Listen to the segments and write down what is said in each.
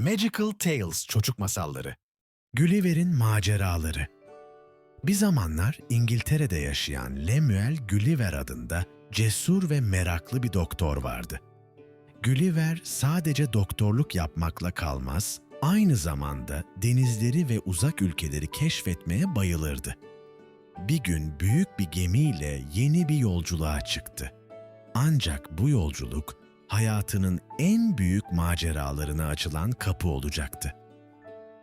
Magical Tales Çocuk Masalları Gulliver'in Maceraları Bir zamanlar İngiltere'de yaşayan Lemuel Gulliver adında cesur ve meraklı bir doktor vardı. Gulliver sadece doktorluk yapmakla kalmaz, aynı zamanda denizleri ve uzak ülkeleri keşfetmeye bayılırdı. Bir gün büyük bir gemiyle yeni bir yolculuğa çıktı. Ancak bu yolculuk hayatının en büyük maceralarına açılan kapı olacaktı.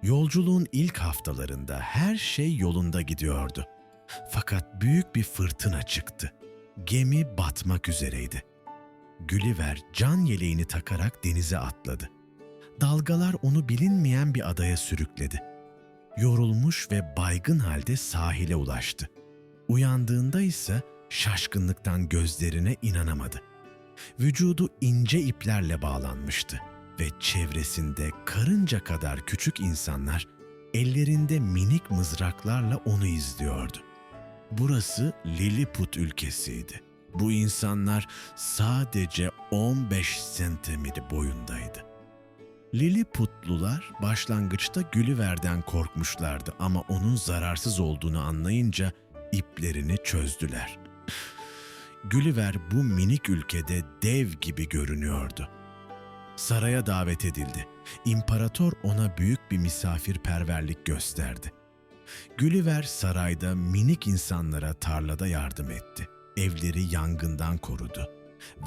Yolculuğun ilk haftalarında her şey yolunda gidiyordu. Fakat büyük bir fırtına çıktı. Gemi batmak üzereydi. Gulliver can yeleğini takarak denize atladı. Dalgalar onu bilinmeyen bir adaya sürükledi. Yorulmuş ve baygın halde sahile ulaştı. Uyandığında ise şaşkınlıktan gözlerine inanamadı. Vücudu ince iplerle bağlanmıştı ve çevresinde karınca kadar küçük insanlar ellerinde minik mızraklarla onu izliyordu. Burası Lilliput ülkesiydi. Bu insanlar sadece 15 santimetre boyundaydı. Lilliputlular başlangıçta Gulliver'den korkmuşlardı ama onun zararsız olduğunu anlayınca iplerini çözdüler. Gulliver bu minik ülkede dev gibi görünüyordu. Saraya davet edildi. İmparator ona büyük bir misafirperverlik gösterdi. Gulliver sarayda minik insanlara tarlada yardım etti. Evleri yangından korudu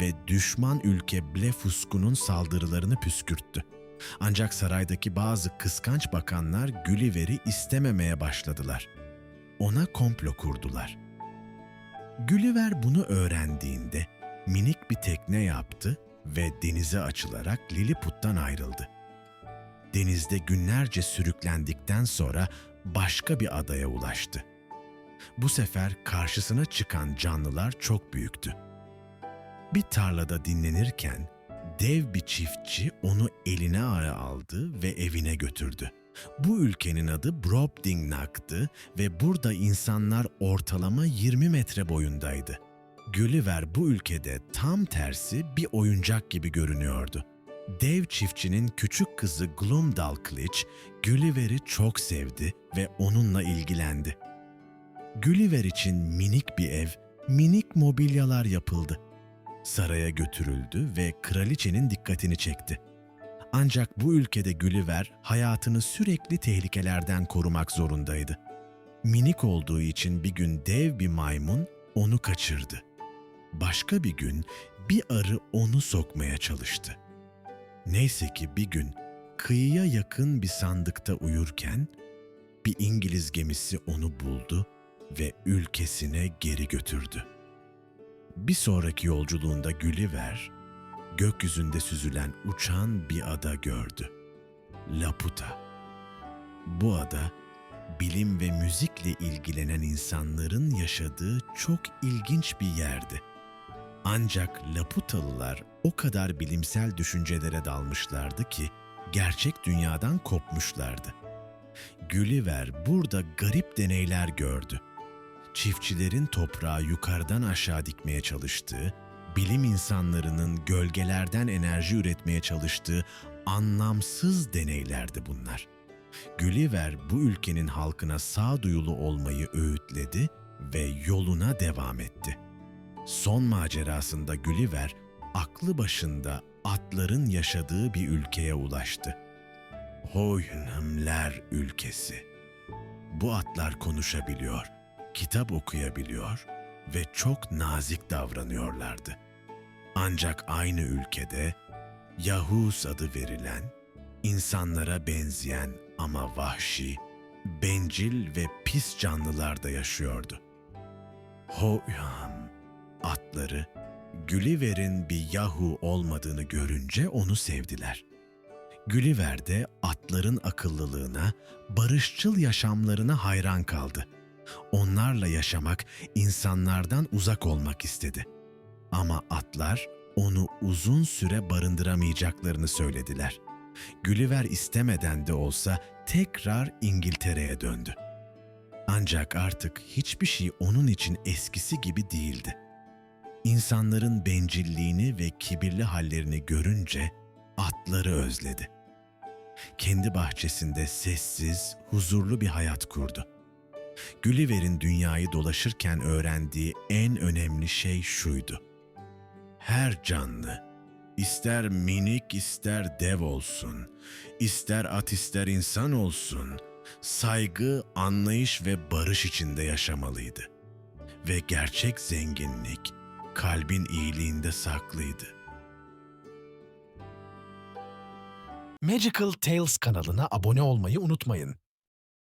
ve düşman ülke Blefusku'nun saldırılarını püskürttü. Ancak saraydaki bazı kıskanç bakanlar Gulliver'i istememeye başladılar. Ona komplo kurdular. Gulliver bunu öğrendiğinde minik bir tekne yaptı ve denize açılarak Lilliput'tan ayrıldı. Denizde günlerce sürüklendikten sonra başka bir adaya ulaştı. Bu sefer karşısına çıkan canlılar çok büyüktü. Bir tarlada dinlenirken dev bir çiftçi onu eline aldı ve evine götürdü. Bu ülkenin adı Brobdingnag'dı ve burada insanlar ortalama 20 metre boyundaydı. Gulliver bu ülkede tam tersi bir oyuncak gibi görünüyordu. Dev çiftçinin küçük kızı Glumdalclitch, Gulliver'i çok sevdi ve onunla ilgilendi. Gulliver için minik bir ev, minik mobilyalar yapıldı. Saraya götürüldü ve kraliçenin dikkatini çekti. Ancak bu ülkede Gulliver hayatını sürekli tehlikelerden korumak zorundaydı. Minik olduğu için bir gün dev bir maymun onu kaçırdı. Başka bir gün bir arı onu sokmaya çalıştı. Neyse ki bir gün kıyıya yakın bir sandıkta uyurken bir İngiliz gemisi onu buldu ve ülkesine geri götürdü. Bir sonraki yolculuğunda Gulliver gökyüzünde süzülen uçan bir ada gördü. Laputa. Bu ada, bilim ve müzikle ilgilenen insanların yaşadığı çok ilginç bir yerdi. Ancak Laputalılar o kadar bilimsel düşüncelere dalmışlardı ki gerçek dünyadan kopmuşlardı. Gulliver burada garip deneyler gördü. Çiftçilerin toprağı yukarıdan aşağı dikmeye çalıştığı, bilim insanlarının gölgelerden enerji üretmeye çalıştığı anlamsız deneylerdi bunlar. Gulliver bu ülkenin halkına sağduyulu olmayı öğütledi ve yoluna devam etti. Son macerasında Gulliver aklı başında atların yaşadığı bir ülkeye ulaştı. Hoynemler ülkesi. Bu atlar konuşabiliyor, kitap okuyabiliyor ve çok nazik davranıyorlardı. Ancak aynı ülkede Yahus adı verilen, insanlara benzeyen ama vahşi, bencil ve pis canlılar da yaşıyordu. Hoyam atları Gulliver'in bir Yahu olmadığını görünce onu sevdiler. Gulliver de atların akıllılığına, barışçıl yaşamlarına hayran kaldı. Onlarla yaşamak, insanlardan uzak olmak istedi. Ama atlar onu uzun süre barındıramayacaklarını söylediler. Gulliver istemeden de olsa tekrar İngiltere'ye döndü. Ancak artık hiçbir şey onun için eskisi gibi değildi. İnsanların bencilliğini ve kibirli hallerini görünce atları özledi. kendi bahçesinde sessiz, huzurlu bir hayat kurdu. Gulliver'in dünyayı dolaşırken öğrendiği en önemli şey şuydu. Her canlı, ister minik ister dev olsun, ister at ister insan olsun, saygı, anlayış ve barış içinde yaşamalıydı. Ve gerçek zenginlik kalbin iyiliğinde saklıydı. Magical Tales kanalına abone olmayı unutmayın.